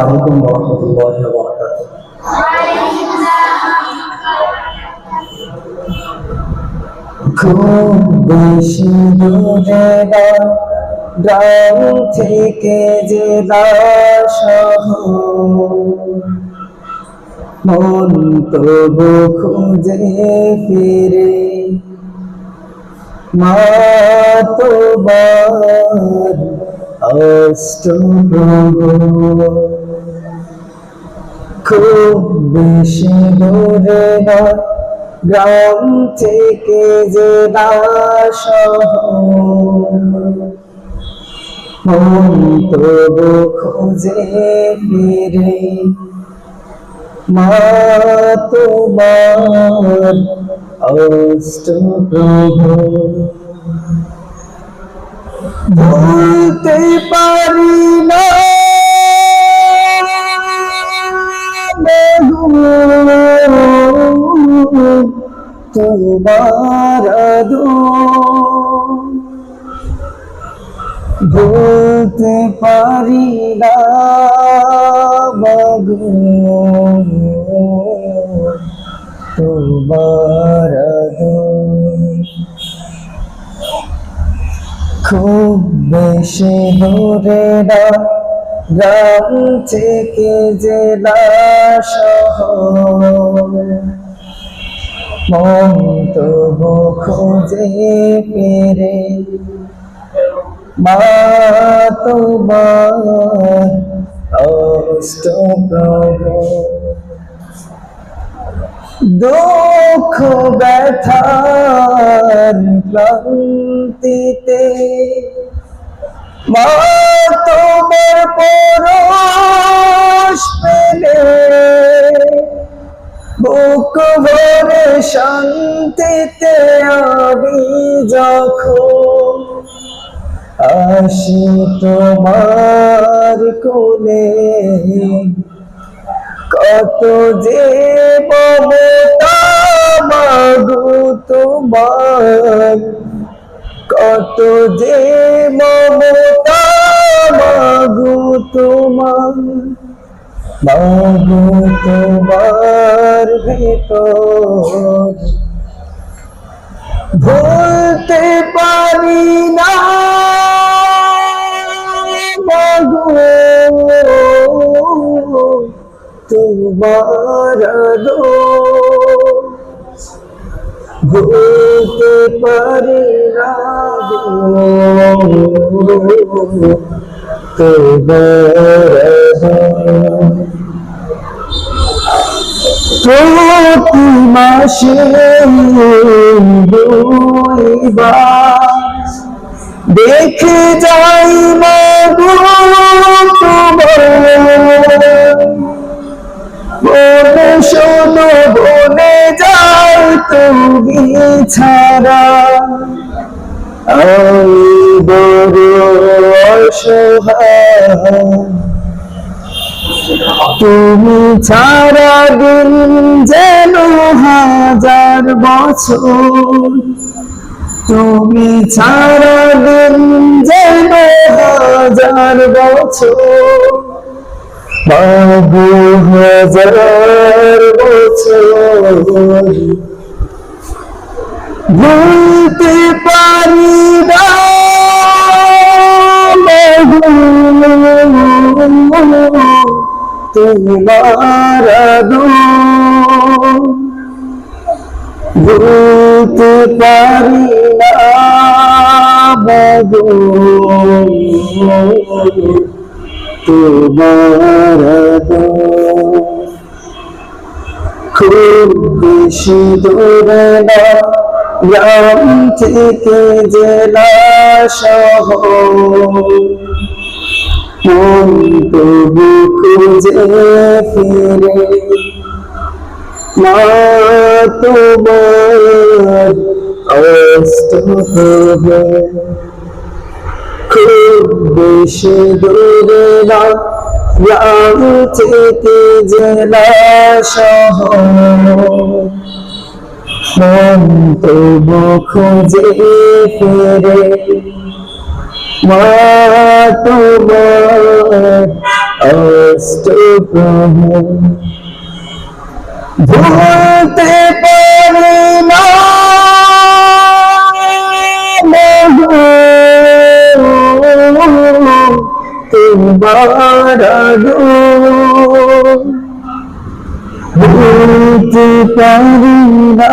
আলাইকুম রহমতুল্লাহ খুব বেশি দূরে গ্রাম থেকে জেলা শহর মন তবু খুঁজে ফিরে মা তোমার অষ্টপ্রভু। খুব বেশি দূরে নয় গ্রাম থেকে যে তবু খুঁজে ফিরে মা তোমার অষ্টপ্রভু ভুলতে পারি না। তোমার ভুলতে পারি না তোমার খুব বেশি দূরে না। গ্রাম থেকে জেলা শহর। মন তবু খুঁজে ফিরে মা তোমার অষ্টপ্রভু দুঃখ ব্যথার ক্লান্তিতে মা, তোমার পরশ পেলে বুক ভরে শান্তিতে আমি যখন আসি তোমার কোলে কত যে মমতা মাগো তোমার কত যে মমতা মাগো তোমার ভেতর ভুলতে পারি না। তোমার ভুলতে পারি না। প্রতি মাসে দেখে যাই বলে শোনো বলে যাও তুমি ছাড়া। আমি বড় অসহায়। তুমি ছাড়া দিন যেন হাজার বছর। তুমি ছাড়া দিন যেন হাজার বছর। বাবু হাজার বছর। তোমার ভুলতে পারি তোমার খুব বেশি দূরে না গ্রাম থেকে জেলা শহর। মন তবু খুঁজে ফিরে মা তোমার অস্ত হবে। খুব বেশি দূরে না, গ্রাম জেলা শহর। মন তবু খুঁজে ফিরে ভুলতে পারি না তোমার ভুলতে পারি না